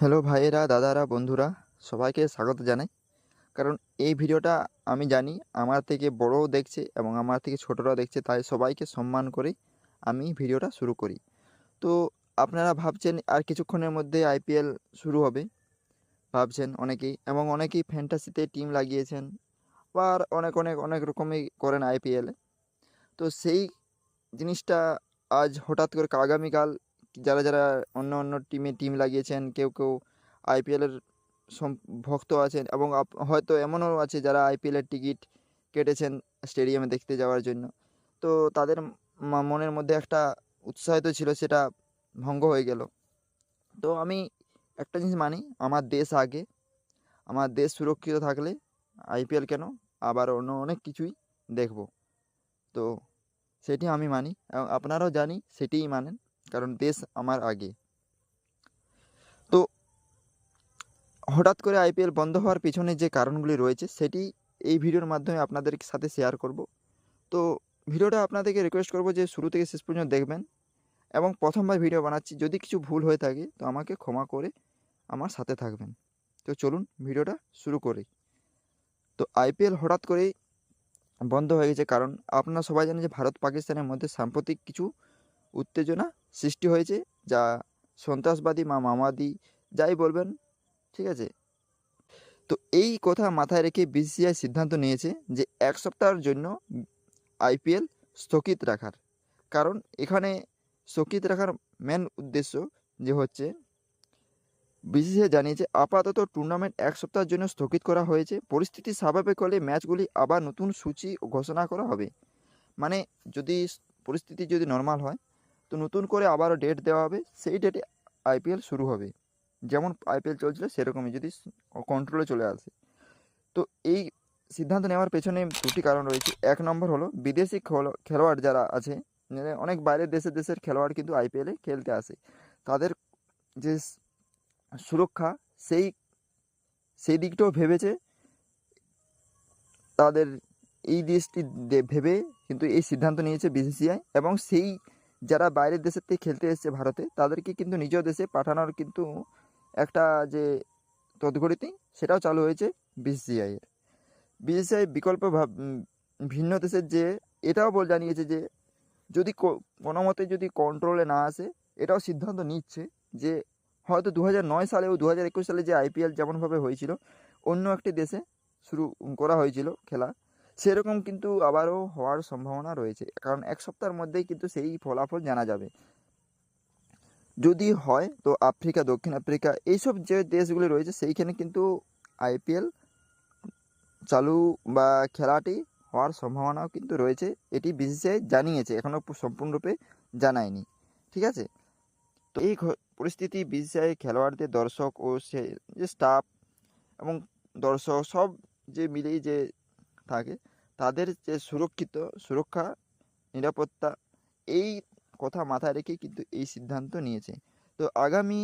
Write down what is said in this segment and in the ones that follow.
Hello ভাইয়েরা, দাদারা, বন্ধুরা, সবাইকে স্বাগত জানাই। কারণ এই ভিডিওটা আমি জানি আমার থেকে বড়ও দেখছে এবং আমার থেকে ছোটরাও দেখছে, তাই সবাইকে সম্মান করে আমি ভিডিওটা শুরু করি। তো আপনারা ভাবছেন আর কিছুক্ষণের মধ্যে আইপিএল শুরু হবে, ভাবছেন অনেকেই এবং অনেকেই ফ্যান্টাসিতে টিম লাগিয়েছেন বা অনেক অনেক অনেক রকমই করেন আইপিএলে তো সেই জিনিসটা আজ হঠাৎ করে আগামীকাল যারা যারা অন্য অন্য টিমে টিম লাগিয়েছেন, কেউ কেউ আইপিএলের ভক্ত আছেন এবং হয়তো এমনও আছে যারা আইপিএলের টিকিট কেটেছেন স্টেডিয়ামে দেখতে যাওয়ার জন্য। তো তাদের মনের মধ্যে একটা উৎসাহিত ছিল, সেটা ভঙ্গ হয়ে গেল। তো আমি একটা জিনিস মানি, আমার দেশ আগে, আমার দেশ সুরক্ষিত থাকলে আইপিএল কেন? আবার অন্য অনেক কিছুই দেখব। তো সেটি আমি মানি এবং আপনারাও জানি, সেটিই মানেন। কারণ দেশ আমার আগে। তো হঠাৎ করে আইপিএল বন্ধ হওয়ার পিছনে যে কারণগুলি রয়েছে, সেটি এই ভিডিওর মাধ্যমে আপনাদের সাথে শেয়ার করব। তো ভিডিওটা আপনাদেরকে রিকোয়েস্ট করব যে শুরু থেকে শেষ পর্যন্ত দেখবেন এবং প্রথমবার ভিডিও বানাচ্ছি, যদি কিছু ভুল হয়ে থাকে, তো আমাকে ক্ষমা করে আমার সাথে থাকবেন। তো চলুন ভিডিওটা শুরু করি। তো আইপিএল হঠাৎ করেই বন্ধ হয়ে গেছে, কারণ আপনারা সবাই জানেন যে ভারত পাকিস্তানের মধ্যে সাম্প্রতিক কিছু উত্তেজনা সৃষ্টি হয়েছে যা সন্ত্রাসবাদী মা মামাদি যাই বলবেন, ঠিক আছে? তো এই কথা মাথায় রেখে বিসিসিআই সিদ্ধান্ত নিয়েছে যে এক সপ্তাহের জন্য আইপিএল স্থগিত রাখার। কারণ এখানে স্থগিত রাখার মেন উদ্দেশ্য যে হচ্ছে বিসিসিআই জানিয়েছে, আপাতত টুর্নামেন্ট এক সপ্তাহের জন্য স্থগিত করা হয়েছে। পরিস্থিতি স্বাভাবিক হলে ম্যাচগুলি আবার নতুন সূচি ঘোষণা করা হবে। মানে যদি পরিস্থিতি যদি নর্মাল হয় তো নতুন করে আবারও ডেট দেওয়া হবে, সেই ডেটে আইপিএল শুরু হবে। যেমন আইপিএল চলছিল সেরকমই, যদি কন্ট্রোলে চলে আসে। তো এই সিদ্ধান্ত নেওয়ার পেছনে দুটি কারণ রয়েছে। এক নম্বর হলো, বিদেশি খেলো- খেলোয়াড় যারা আছে মানে অনেক বাইরের দেশের দেশের খেলোয়াড় কিন্তু আইপিএলে খেলতে আসে। তাদের যে সুরক্ষা, সেই সেই দিকটাও ভেবেছে, তাদের এই দেশটি ভেবে কিন্তু এই সিদ্ধান্ত নিয়েছে বিসিসিআই এবং সেই যারা বাইরের দেশের থেকে খেলতে এসছে ভারতে, তাদেরকে কিন্তু নিজ দেশে পাঠানোর কিন্তু একটা যে তদগরিতি সেটাও চালু হয়েছে বিসিসিআই এর। বিসিসিআই বিকল্প ভিন্ন দেশের যে, এটাও বল জানিয়েছে যে, যদি কোনো মতে যদি কন্ট্রোলে না আসে, এটাও সিদ্ধান্ত নিচ্ছে যে, হয়তো দু নয় সালে ও দু হাজার একুশ সালে যে আইপিএল যেমনভাবে হয়েছিল, অন্য একটি দেশে শুরু করা হয়েছিল খেলা সেরকম কিন্তু আবারও হওয়ার সম্ভাবনা রয়েছে। কারণ এক সপ্তাহের মধ্যেই কিন্তু সেই ফলাফল জানা যাবে। যদি হয়, তো আফ্রিকা, দক্ষিণ আফ্রিকা, এইসব যে দেশগুলি রয়েছে, সেইখানে কিন্তু আইপিএল চালু বা খেলাটি হওয়ার সম্ভাবনাও কিন্তু রয়েছে। এটি বিসিসিআই জানিয়েছে এখনও সম্পূর্ণরূপে জানায়নি। ঠিক আছে? তো এই পরিস্থিতি বিসিসিআই খেলোয়াড়দের, দর্শক ও সে যে স্টাফ এবং দর্শক সব যে মিলেই যে থাকে তাদের যে সুরক্ষিত সুরক্ষা, নিরাপত্তা, এই কথা মাথায় রেখে কিন্তু এই সিদ্ধান্ত নিয়েছে। তো আগামী,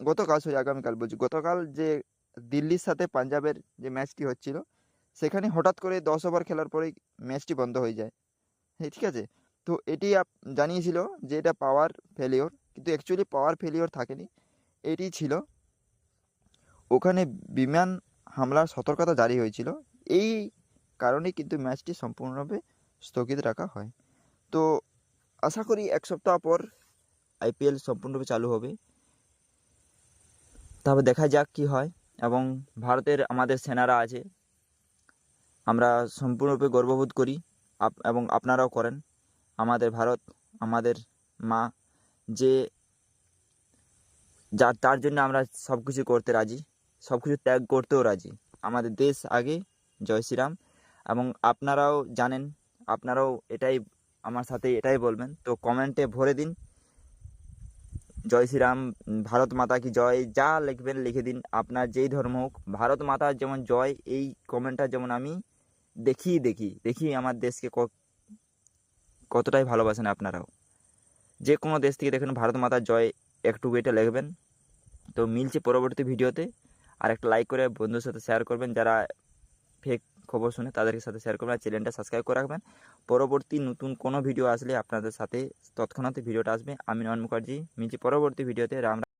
গতকাল সরি আগামীকাল বলছি, গতকাল যে দিল্লির সাথে পাঞ্জাবের যে ম্যাচটি হচ্ছিল, সেখানে হঠাৎ করে দশ ওভার খেলার পরেই ম্যাচটি বন্ধ হয়ে যায়। হ্যাঁ ঠিক আছে? তো এটি জানিয়েছিল যে এটা পাওয়ার ফেলিওর কিন্তু অ্যাকচুয়ালি পাওয়ার ফেলিওর থাকেনি। এটি ছিল ওখানে বিমান হামলার সতর্কতা জারি হয়েছিল। এই কারণেই কিন্তু ম্যাচটি সম্পূর্ণরূপে স্থগিত রাখা হয়। তো আশা করি এক সপ্তাহ পর আইপিএল সম্পূর্ণরূপে চালু হবে। তবে দেখা যাক কি হয় এবং ভারতের আমাদের সেনারা আছে। আমরা সম্পূর্ণরূপে গর্ববোধ করি। এবং আপনারাও করেন। আমাদের ভারত, আমাদের মা যে যার তার জন্য আমরা সব কিছু করতে রাজি সব কিছু ত্যাগ করতেও রাজি। আমাদের দেশ আগে। জয় শ্রীরাম। এবং আপনারাও জানেন, আপনারাও এটাই আমার সাথে এটাই বলবেন। তো কমেন্টে ভরে দিন। জয় শ্রীরাম, ভারত মাতা কি জয়? যা লিখবেন, লিখে দিন। আপনার যেই ধর্ম হোক, ভারত মাতার যেমন জয়, এই কমেন্টটা যেমন আমি দেখি দেখি দেখি আমার দেশকে কতটাই ভালোবাসেন আপনারাও। যে কোনো দেশ থেকে দেখেন, ভারত মাতার জয় একটু এটা লিখবেন। তো মিলছে পরবর্তী ভিডিওতে। আর একটা লাইক করে বন্ধুর সাথে শেয়ার করবেন, যারা ফেক খবর শুনে তাদের সাথে শেয়ার করবেন আর চ্যানেলটা সাবস্ক্রাইব করে রাখবেন। পরবর্তী নতুন কোনো ভিডিও আসলে আপনাদের সাথে তৎক্ষণাৎ ভিডিওটা আসবে। আমি নয়ন মুখার্জি। মিজি পরবর্তী ভিডিওতে রাম।